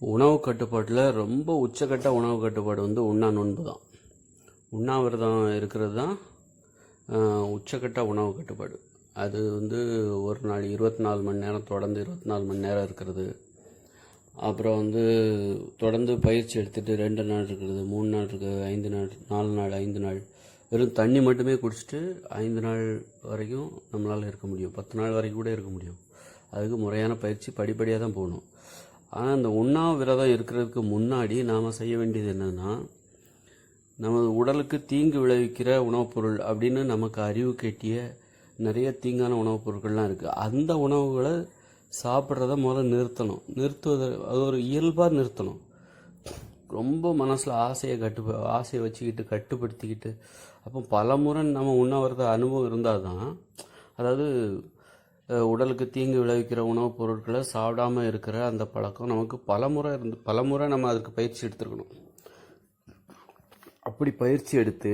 உணவு கட்டுப்பாட்டில் ரொம்ப உச்சக்கட்ட உணவு கட்டுப்பாடு வந்து உண்ணா நோன்பு தான் உண்ணாவிரதம் இருக்கிறது தான் உச்சக்கட்ட உணவு கட்டுப்பாடு. அது வந்து ஒரு நாள் இருபத்தி நாலு மணி நேரம் தொடர்ந்து இருபத்தி நாலு மணி நேரம் இருக்கிறது. அப்புறம் வந்து தொடர்ந்து பயிற்சி எடுத்துகிட்டு ரெண்டு நாள் இருக்கிறது மூணு நாள் இருக்கிறது ஐந்து நாள் நாலு நாள் ஐந்து நாள். வெறும் தண்ணி மட்டுமே குடிச்சிட்டு ஐந்து நாள் வரைக்கும் நம்மளால் இருக்க முடியும். பத்து நாள் வரைக்கும் கூட இருக்க முடியும். அதுக்கு முறையான பயிற்சி படிப்படியாக தான் போகணும். ஆனால் இந்த உண்ணாவிரதம் இருக்கிறதுக்கு முன்னாடி நாம் செய்ய வேண்டியது என்னன்னா நமது உடலுக்கு தீங்கு விளைவிக்கிற உணவுப் பொருள் அப்படின்னு நமக்கு அறிவு கேட்டிய நிறைய தீங்கான உணவுப் பொருட்கள்லாம் இருக்குது அந்த உணவுகளை சாப்பிட்றத முதல்ல நிறுத்தணும். நிறுத்துவது அது ஒரு இயல்பாக நிறுத்தணும். ரொம்ப மனசில் ஆசையை கட்டு ஆசையை வச்சுக்கிட்டு கட்டுப்படுத்திக்கிட்டு அப்போ பல முறை நம்ம உண்ணாவிரத அனுபவம் இருந்தால் தான் அதாவது உடலுக்கு தீங்கு விளைவிக்கிற உணவுப் பொருட்களை சாப்பிடாம இருக்கிற அந்த பழக்கம் நமக்கு பல முறை இருந்து பல முறை நம்ம அதுக்கு பயிற்சி எடுத்துருக்கணும். அப்படி பயிற்சி எடுத்து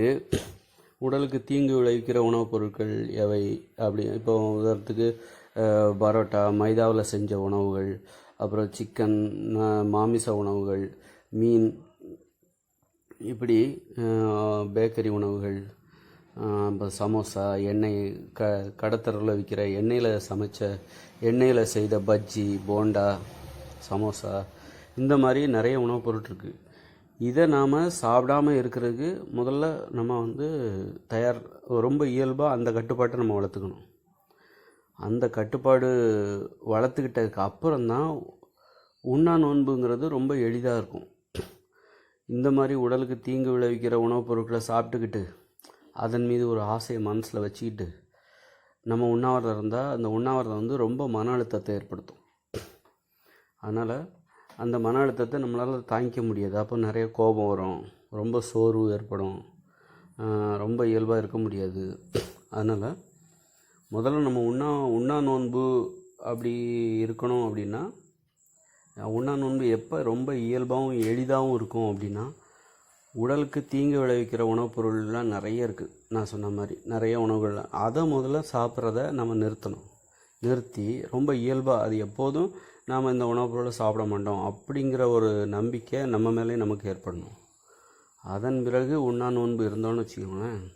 உடலுக்கு தீங்கு விளைவிக்கிற உணவுப் பொருட்கள் எவை? அப்படி இப்போ உதாரணத்துக்கு பரோட்டா மைதாவில் செஞ்ச உணவுகள் அப்புறம் சிக்கன் மாமிச உணவுகள் மீன் இப்படி பேக்கரி உணவுகள் இப்போ சமோசா எண்ணெய் க கடத்தரில் விற்கிற எண்ணெயில் சமைச்ச எண்ணெயில் செய்த பஜ்ஜி போண்டா சமோசா இந்த மாதிரி நிறைய உணவுப் பொருள் இருக்குது இதை நாம் சாப்பிடாம இருக்கிறதுக்கு முதல்ல நம்ம வந்து தயார் ரொம்ப இயல்பாக அந்த கட்டுப்பாட்டை நம்ம வளர்த்துக்கணும். அந்த கட்டுப்பாடு வளர்த்துக்கிட்டதுக்கு அப்புறம்தான் உண்ணா நோன்புங்கிறது ரொம்ப எளிதாக இருக்கும். இந்த மாதிரி உடலுக்கு தீங்கு விளைவிக்கிற உணவுப் பொருட்களை சாப்பிட்டுக்கிட்டு அதன் மீது ஒரு ஆசையை மனசில் வச்சுக்கிட்டு நம்ம உண்ணாவிரதம் இருந்தால் அந்த உண்ணாவிரதம் வந்து ரொம்ப மன அழுத்தத்தை ஏற்படுத்தும். அதனால் அந்த மன அழுத்தத்தை நம்மளால் தாங்கிக்க முடியாது. அப்போ நிறைய கோபம் வரும். ரொம்ப சோர்வு ஏற்படும். ரொம்ப இயல்பாக இருக்க முடியாது. அதனால் முதல்ல நம்ம உண்ணா உண்ணா நோன்பு அப்படி இருக்கணும் அப்படின்னா உண்ணா நோன்பு எப்போ ரொம்ப இயல்பாகவும் எளிதாகவும் இருக்கும் அப்படின்னா உடலுக்கு தீங்கு விளைவிக்கிற உணவுப் பொருள்லாம் நிறைய இருக்குது நான் சொன்ன மாதிரி நிறைய உணவுகள்லாம். அதை முதல்ல சாப்பிட்றத நம்ம நிறுத்தணும். நிறுத்தி ரொம்ப இயல்பாக அது எப்போதும் நாம் இந்த உணவுப் பொருளை சாப்பிட மாட்டோம் அப்படிங்கிற ஒரு நம்பிக்கை நம்ம மேலே நமக்கு ஏற்படணும். அதன் பிறகு உண்ணா நோன்பு இருந்தோன்னு வச்சுக்கோங்களேன்.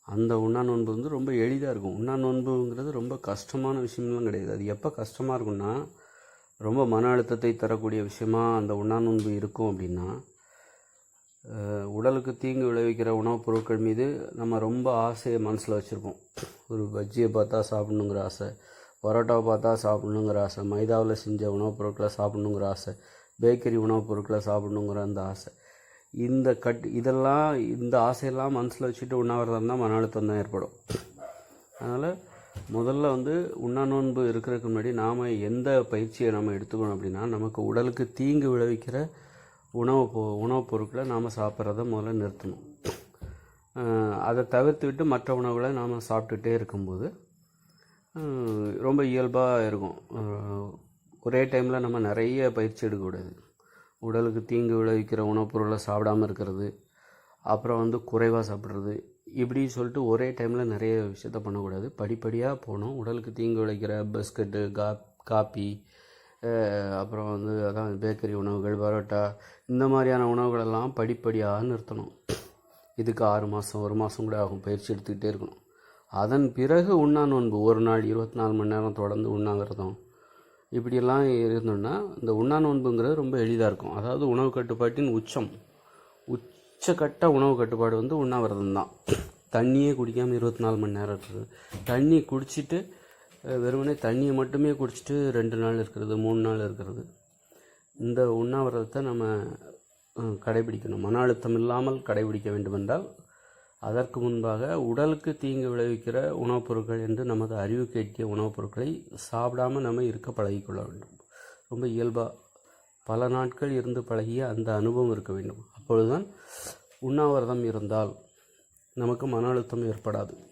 அந்த உண்ணா நோன்பு வந்து ரொம்ப எளிதாக இருக்கும். உண்ணா நோன்புங்கிறது ரொம்ப கஷ்டமான விஷயம்லாம் கிடையாது. அது எப்போ கஷ்டமாக இருக்குன்னா ரொம்ப மன அழுத்தத்தை தரக்கூடிய விஷயமா அந்த உண்ணா நோன்பு இருக்கும் அப்படின்னா உடலுக்கு தீங்கு விளைவிக்கிற உணவுப் பொருட்கள் மீது நம்ம ரொம்ப ஆசையை மனசில் வச்சுருப்போம். ஒரு பஜ்ஜியை பார்த்தா சாப்பிட்ணுங்கிற ஆசை பரோட்டாவை பார்த்தா சாப்பிட்ணுங்கிற ஆசை மைதாவில் செஞ்ச உணவுப் பொருட்களை சாப்பிட்ணுங்கிற ஆசை பேக்கரி உணவுப் பொருட்களை சாப்பிட்ணுங்கிற அந்த ஆசை. இந்த கட் இதெல்லாம் இந்த ஆசையெல்லாம் மனசில் வச்சுட்டு உண்ணாவிரதம் தான் மன அழுத்தம் தான் ஏற்படும். அதனால் முதல்ல வந்து உண்ணா நோன்பு இருக்கிறதுக்கு முன்னாடி நாம் எந்த பயிற்சியை நம்ம எடுத்துக்கணும் அப்படின்னா நமக்கு உடலுக்கு தீங்கு விளைவிக்கிற உணவு பொ உணவுப் பொருட்களை நாம் சாப்பிட்றத முதல்ல நிறுத்தணும். அதை தவிர்த்து விட்டு மற்ற உணவுகளை நாம் சாப்பிட்டுட்டே இருக்கும்போது ரொம்ப இயல்பாக இருக்கும். ஒரே டைமில் நம்ம நிறைய பயிற்சி எடுக்கக்கூடாது. உடலுக்கு தீங்கு விளைவிக்கிற உணவுப் பொருளை சாப்பிடாம இருக்கிறது அப்புறம் வந்து குறைவாக சாப்பிட்றது இப்படி சொல்லிட்டு ஒரே டைமில் நிறைய விஷயத்த பண்ணக்கூடாது. படிப்படியாக போகணும். உடலுக்கு தீங்கு விளைவிக்கிற பிஸ்கட்டு கா காப்பி அப்புறம் வந்து அதான் பேக்கரி உணவுகள் பரோட்டா இந்த மாதிரியான உணவுகளெல்லாம் படிப்படியாக நிறுத்தணும். இதுக்கு ஆறு மாதம் ஒரு மாதம் கூட ஆகும். பயிற்சி எடுத்துக்கிட்டே இருக்கணும். அதன் பிறகு உண்ணா நோன்பு. ஒரு நாள் இருபத்தி நாலு மணி நேரம் தொடர்ந்து உண்ணாங்கிறதும். இப்படியெல்லாம் இருந்தோம்னா இந்த உண்ணா நோன்புங்கிறது ரொம்ப எளிதாக இருக்கும். அதாவது உணவு கட்டுப்பாட்டின் உச்சம். உச்சக்கட்ட உணவு கட்டுப்பாடு வந்து உண்ணாவிரதம் தான் தண்ணியே குடிக்காமல் இருபத்தி நாலு மணி நேரம் இருக்குது. தண்ணி குடிச்சிட்டு வெறுமனே தண்ணியை மட்டுமே குடிச்சிட்டு ரெண்டு நாள் இருக்கிறது மூணு நாள் இருக்கிறது. இந்த உண்ணாவிரதத்தை நம்ம கடைபிடிக்கணும். மன அழுத்தம் இல்லாமல் கடைபிடிக்க வேண்டுமென்றால் அதற்கு முன்பாக உடலுக்கு தீங்கு விளைவிக்கிற உணவுப் பொருட்கள் என்று நமது அறிவு கேட்டிய உணவுப் பொருட்களை சாப்பிடாம நம்ம இருக்க பழகிக்கொள்ள வேண்டும். ரொம்ப இயல்பாக பல நாட்கள் இருந்து பழகிய அந்த அனுபவம் இருக்க வேண்டும். அப்பொழுதுதான் உண்ணாவிரதம் இருந்தால் நமக்கு மன அழுத்தம் ஏற்படாது.